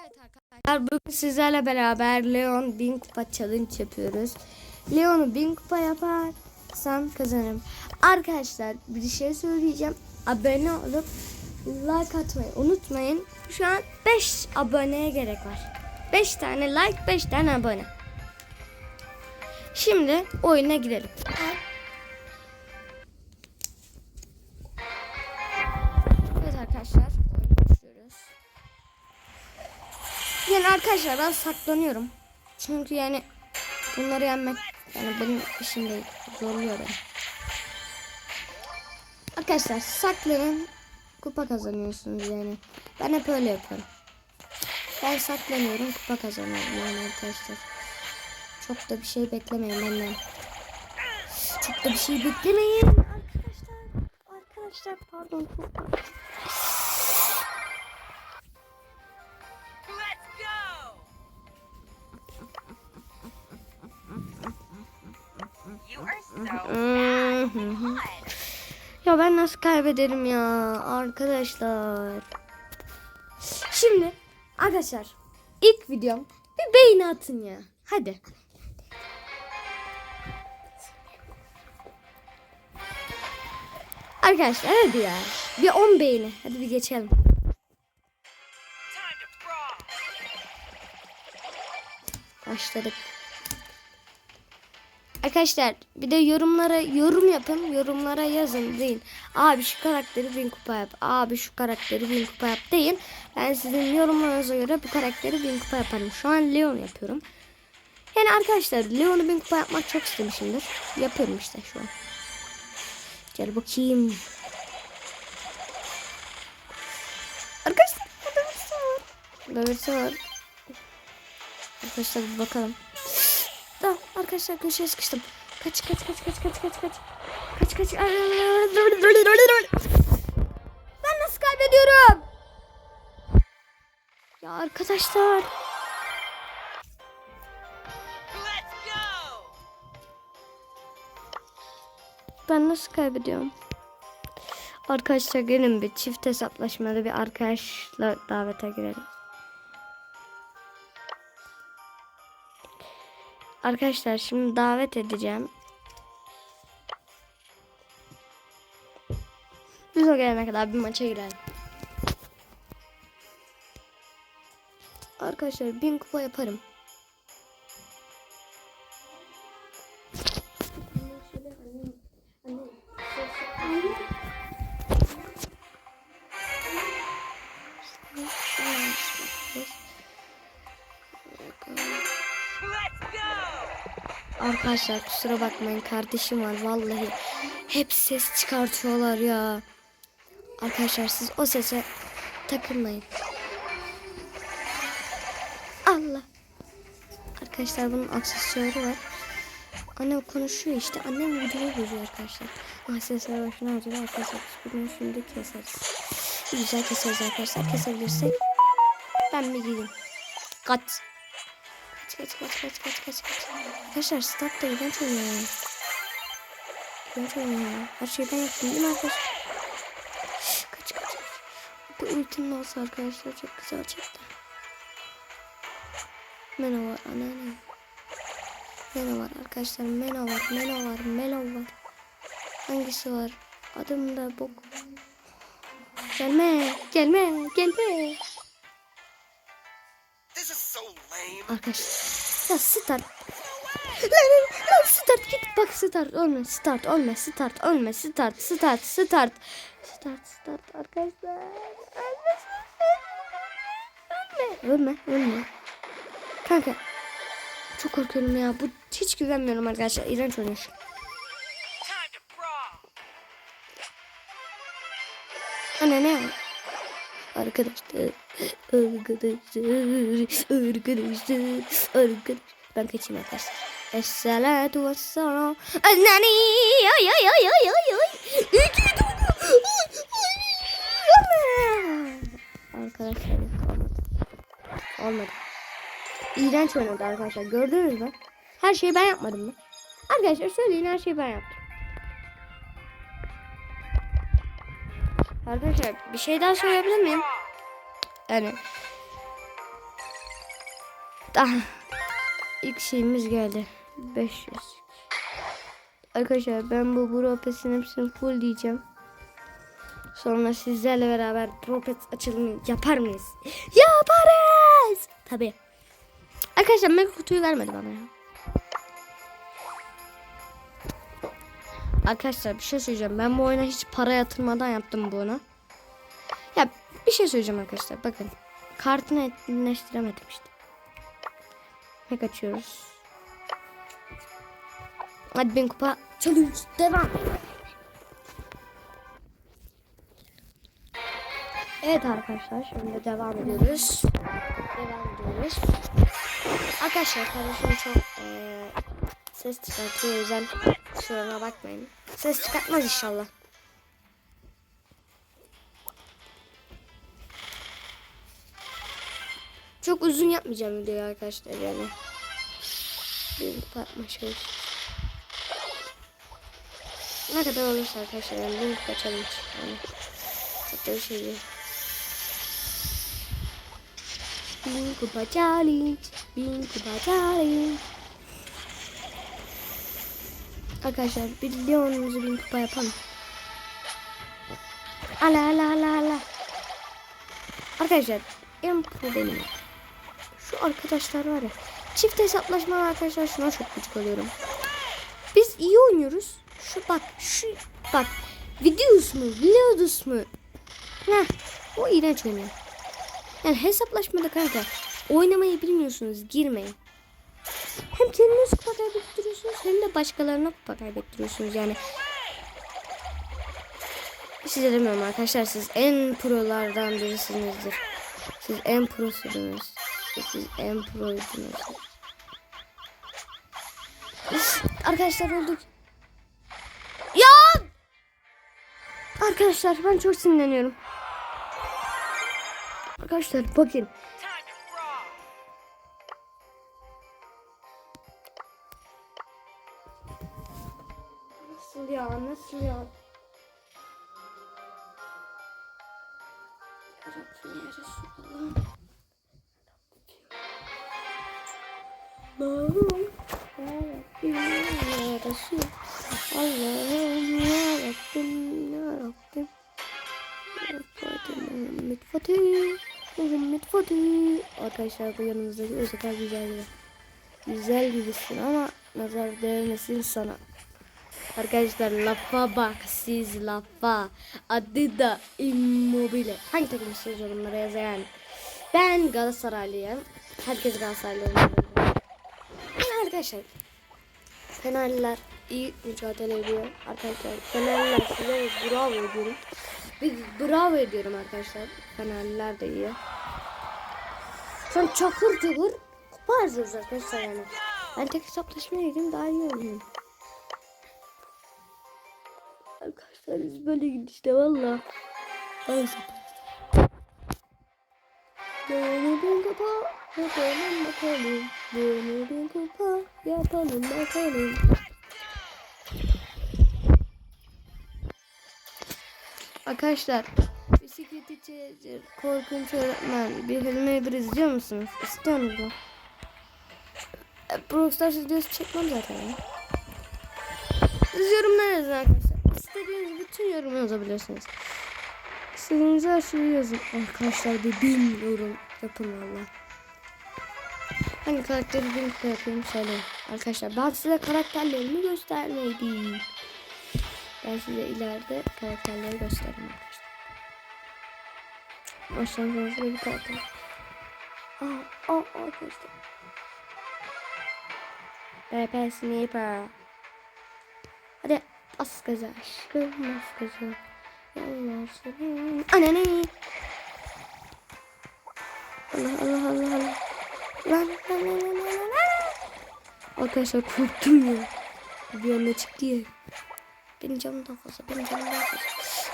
Evet arkadaşlar bugün sizlerle beraber Leon 1000 kupa challenge yapıyoruz. Leon'u 1000 kupa yaparsam kazanırım. Arkadaşlar bir şey söyleyeceğim. Abone olup like atmayı unutmayın. Şu an 5 aboneye gerek var. 5 tane like 5 tane abone. Şimdi oyuna girelim. Evet Yani arkadaşlar ben saklanıyorum. Çünkü yani bunları yenmek yani benim işim değil. Zorluyor beni. Arkadaşlar saklanın kupa kazanıyorsunuz yani. Ben hep öyle yaparım. Ben saklanıyorum kupa kazanıyorum yani arkadaşlar. Çok da bir şey beklemeyin benden. Çok da bir şey beklemeyin arkadaşlar. Arkadaşlar pardon. pardon. Ya ben nasıl kaybederim ya arkadaşlar. Şimdi arkadaşlar ilk videom bir beğeni atın ya. Hadi. Arkadaşlar hadi ya. Bir 10 beğeni. Hadi bir geçelim. Başladık. Arkadaşlar bir de yorumlara yorum yapın. Yorumlara yazın deyin. Abi şu karakteri bin kupa yap. Abi şu karakteri bin kupa yap deyin. Ben sizin yorumlarınıza göre bu karakteri bin kupa yaparım. Şu an Leon yapıyorum. Yani arkadaşlar Leon'u bin kupa yapmak çok istemişimdir. Yapıyorum işte şu an. Gel bakayım. Arkadaşlar burada birisi var. Birisi var. Arkadaşlar bakalım. Arkadaşlar köşeye sıkıştım. Kaç kaç kaç kaç kaç kaç kaç. Kaç kaç. Ben nasıl kaybediyorum? Ya arkadaşlar. Ben nasıl kaybediyorum? Arkadaşlar gelin bir çift hesaplaşmada bir arkadaşla davete girelim. Arkadaşlar şimdi davet edeceğim. Biz o gelene kadar bir maça girelim. Arkadaşlar bin kupa yaparım. Arkadaşlar kusura bakmayın kardeşim var vallahi. Hep ses çıkartıyorlar ya. Arkadaşlar siz o sese takılmayın. Allah. Arkadaşlar bunun aksesuarı var. Annem konuşuyor işte. Annem videoyu bozuyor arkadaşlar. Ah sesler başına acaba arkadaşlar. Bunu şimdi keseriz. Güzel keseriz arkadaşlar. Kesebilirsek. Ben bir gideyim. Kaç. Kaç kaç kaç kaç kaç kaç kaç. Arkadaşlar start da iğrenç oynuyor ya. İğrenç oynuyor ya. Her şeyi ben yaptım değil mi arkadaşlar? Kaç kaç. Bir ultim olsa arkadaşlar çok güzel çıktı. Meno var anneanne. Meno var arkadaşlar. Meno var. Meno var. Melo var. Hangisi var? Adım da bok. Gelme. Gelme. Gelme. Arkadaşlar. Ya start. Lan, lan start git. Bak start ölme. Start ölme. Start ölme. Start. Start. Start. Start. Start arkadaşlar. Ölme. Ölme. Ölme. Kanka. Çok korkuyorum ya. Bu hiç güvenmiyorum arkadaşlar. İğrenç oynuyor. Anne ne? Arkadaşlar. Arkadaşlar. Arkadaşlar. Arkadaşlar. Ben kaçayım arkadaşlar. Esselatu vesselam. Annani. Ay ay ay ay ay ay. İki. Arkadaşlar olmadı. Olmadı. İğrenç oynadı arkadaşlar. Gördünüz mü? Her şeyi ben yapmadım mı? Arkadaşlar söyleyin her şeyi ben yaptım. Arkadaşlar bir şey daha söyleyebilir miyim? Yani Daha ilk şeyimiz geldi. 500. Arkadaşlar ben bu Bropes'in hepsini full diyeceğim. Sonra sizlerle beraber Bropes açılımı yapar mıyız? Yaparız. Tabi. Arkadaşlar mega kutuyu vermedi bana ya. Arkadaşlar bir şey söyleyeceğim. Ben bu oyuna hiç para yatırmadan yaptım bunu. Ya bir şey söyleyeceğim arkadaşlar. Bakın. Kartını etkinleştiremedim işte. Mek açıyoruz. Hadi bin kupa challenge devam. Evet arkadaşlar şimdi devam ediyoruz. Devam ediyoruz. Arkadaşlar kardeşim çok eee, ses çıkartıyor o yüzden şurana bakmayın. Ses çıkartmaz inşallah. Çok uzun yapmayacağım videoyu arkadaşlar yani. Bir yapma şey. Ne kadar olursa arkadaşlar yani bunu kaçalım. Yani. Çok da bir şey değil. Bin kupa challenge. Bin kupa challenge. Arkadaşlar bir videomuzu bin kupa yapalım. Ala ala ala ala. Arkadaşlar en pro benim. Şu arkadaşlar var ya. Çift hesaplaşma arkadaşlar şuna çok gıcık oluyorum. Biz iyi oynuyoruz. Şu bak şu bak. Videos mu? Videos mu? Heh, o iğrenç oynuyor. Yani hesaplaşmada kanka oynamayı bilmiyorsunuz girmeyin. Hem kendiniz hem de başkalarına kupa kaybettiriyorsunuz yani. Size demiyorum arkadaşlar siz en prolardan birisinizdir. Siz en prosunuz. Siz en proydunuz. Arkadaşlar öldük. Ya! Arkadaşlar ben çok sinirleniyorum. Arkadaşlar bakın. Nasıl ya? Nasıl ya? Yarabbim ya Resulallah. Allah'ım ya Resul. Allah'ım yarabbim yarabbim. Fatih Muhammed Fatih. Muhammed Fatih. Arkadaşlar bu yanımızdaki kadar güzel. Güzel gibisin ama nazar değmesin sana. Arkadaşlar lafa bak siz lafa. Adı da Immobile. Hangi takım istiyoruz yorumlara yazın yani. Ben Galatasaraylıyım. Herkes Galatasaraylı olmalı. Arkadaşlar Fenerliler iyi mücadele ediyor. Arkadaşlar Fenerliler size bravo ediyorum. Biz bravo ediyorum arkadaşlar. Fenerliler de iyi. Şu an çakır çakır kupa arkadaşlar yani. Ben tek hesaplaşmaya gideyim daha iyi olayım. Arkadaşlar biz böyle gidişte valla. Neyse. Bir kupa yapalım bakalım. Bir kupa yapalım bakalım. Arkadaşlar bisiklet içerir, korkunç öğretmen bir filmi bir izliyor musunuz? Musunuz? E, Brawl Stars videosu çekmem zaten ya. Siz yorumlar yazın arkadaşlar. İstediğiniz bütün yorumu yazabilirsiniz. İstediğiniz her şeyi yazın. Arkadaşlar bir bin yorum yapın valla. Hangi karakteri bin yapayım söyleyin. Arkadaşlar ben size karakterlerimi göstermeydim. Ben size ileride karakterleri gösteririm arkadaşlar. Başlangıçta bir karakter. Aa, aa arkadaşlar. Pepe Sniper. Hadi bas gaza aşkım bas gaza. Senin. Anne Allah Allah Allah Allah. Lan lan lan lan lan lan. Arkadaşlar korktum ya. Bir anda çıktı ya. Benim canım daha fazla. Benim canım daha fazla.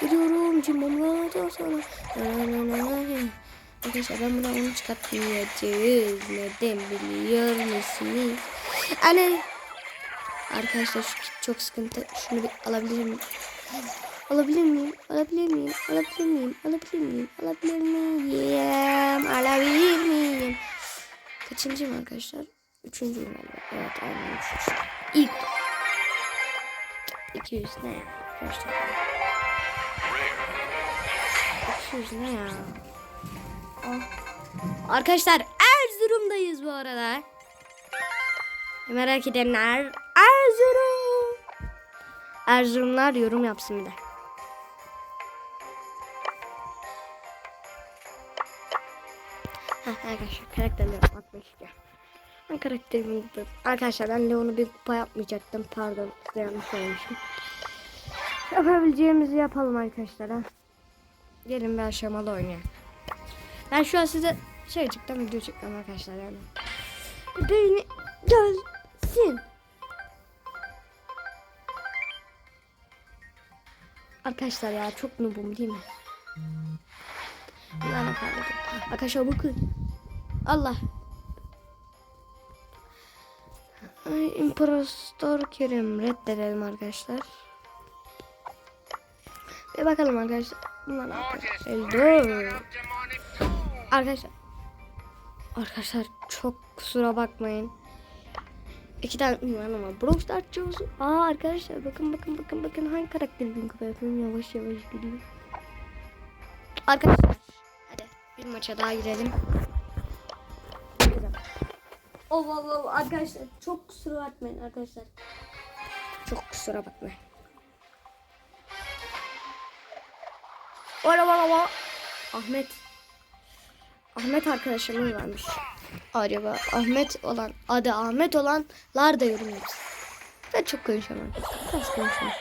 Gidiyorum cimamlardan sonra. Na na na na na. Arkadaşlar ben buradan onu çıkartmayacağız. Neden biliyor musunuz? Anne. Arkadaşlar şu kit çok sıkıntı. Şunu bir alabilir miyim? Alabilir miyim? Alabilir miyim? Alabilir miyim? Alabilir miyim? Alabilir miyim? Alabilir miyim? Kaçıncıyım arkadaşlar? Üçüncüyüm galiba. Evet aynen üçüncü. İlk. 200 ne ya? Arkadaşlar. 200 ne ya? Ah. Arkadaşlar Erzurum'dayız bu arada. Merak edenler Erzurum. Erzurumlar yorum yapsın bir de. Arkadaşlar karakterleri atmak istiyorum. Ben karakterimi. Arkadaşlar ben Leon'u bir kupa yapmayacaktım. Pardon yanlış olmuşum. Yapabileceğimizi yapalım arkadaşlar ha. Gelin bir aşamalı oynayalım. Ben şu an size şey çıktım video çıktım arkadaşlar yani. Beni gelsin. Arkadaşlar ya çok noobum değil mi? Ben efendim. Arkadaşlar bakın. Allah. Ay, İmparator Kerim reddedelim arkadaşlar. Bir bakalım arkadaşlar. Bunlar. Dur. Arkadaşlar. Arkadaşlar çok kusura bakmayın. İki tane ünvan ama Brawl Stars çoğusu. Aa arkadaşlar bakın bakın bakın bakın hangi karakteri bin kupa yapıyorum yavaş yavaş gidiyor. Arkadaşlar hadi bir maça daha girelim. Oh, oh, oh, arkadaşlar çok kusura bakmayın arkadaşlar. Çok kusura bakmayın. Ola ola ola. Ahmet. Ahmet arkadaşımız varmış. Acaba Ahmet olan, adı Ahmet olanlar da yorum yapsın. Ben çok konuşamam. Biraz konuşamam.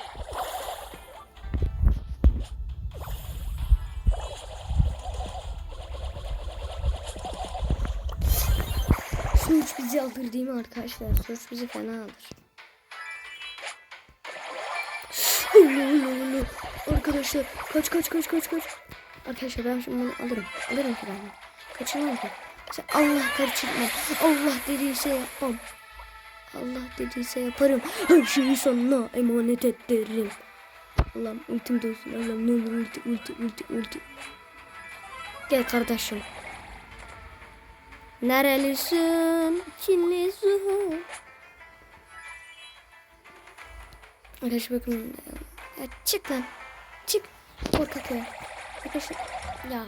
Suç bizi alır değil mi arkadaşlar? Suç bizi fena alır. Arkadaşlar kaç kaç kaç kaç kaç. Arkadaşlar ben şimdi bunu alırım. Alırım bunu. Kaçırmam ki. Sen Allah kaçırmam. Allah dediyse yapmam. Allah dediyse yaparım. Her şeyi sana emanet ederim. Allah'ım ultim olsun. Allah'ım ne olur ulti ulti ulti ulti. Gel kardeşim. Nerelisin? Çinlisin. Arkadaşlar bakın. Ya çık lan. Çık. Korkak ya. Arkadaşlar. Ya.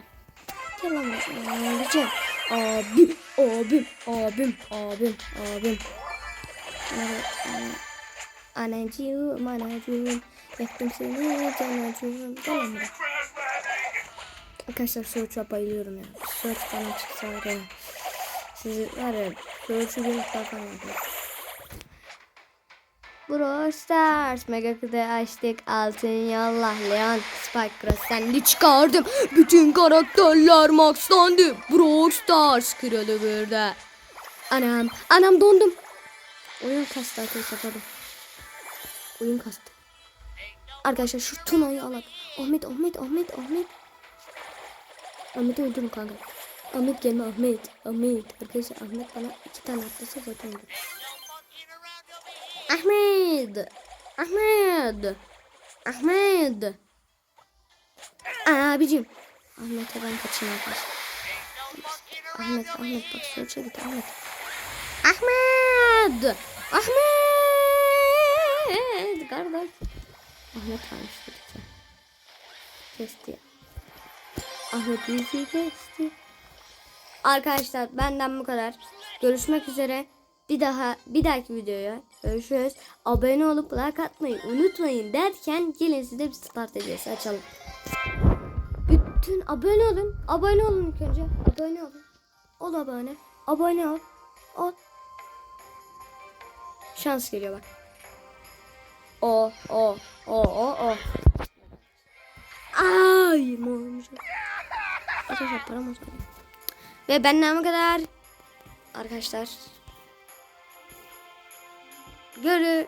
Gel lan. buraya. Abim. Abim. Abim. Abim. Abim. Ana- Anacığım. Anacığım. Yaktım seni canacığım. Gel buraya. Arkadaşlar Search'a bayılıyorum ya. Search bana çıksa var ya. Sizi var ya. Search'u bir defa yapıyorum. Brawl Stars. Mega Kutu açtık. Altın yolla Leon Spike Cross seni çıkardım. Bütün karakterler maxlandı. Brawl Stars kralı burada. Anam anam dondum. Oyun kastı arkadaşlar Oyun kastı. Arkadaşlar şu Tuna'yı alak. Ahmet Ahmet Ahmet Ahmet. Ahmet'i öldürün kanka. Ahmet gelme Ahmet Ahmet. Arkadaşlar Ahmet bana iki tane atlasa zaten öldürür Ahmet. Ahmet. Ahmet. Abicim. Ahmet'e ben kaçayım arkadaşlar. Ahmet, Ahmet bak search'e git Ahmet. Ahmet. Ahmet. Kardeş. Ahmet varmış bir de. Kesti. Ahmet bizi kesti. Arkadaşlar benden bu kadar. Görüşmek üzere. Bir daha bir dahaki videoya görüşürüz. Abone olup like atmayı unutmayın derken gelin size bir start hediyesi açalım. Bütün abone olun. Abone olun ilk önce. Abone olun. Ol abone. Abone ol. Ol. Şans geliyor bak. O o o o o. Ay olmuş. Arkadaşlar param. Ve benden bu kadar. Arkadaşlar Görü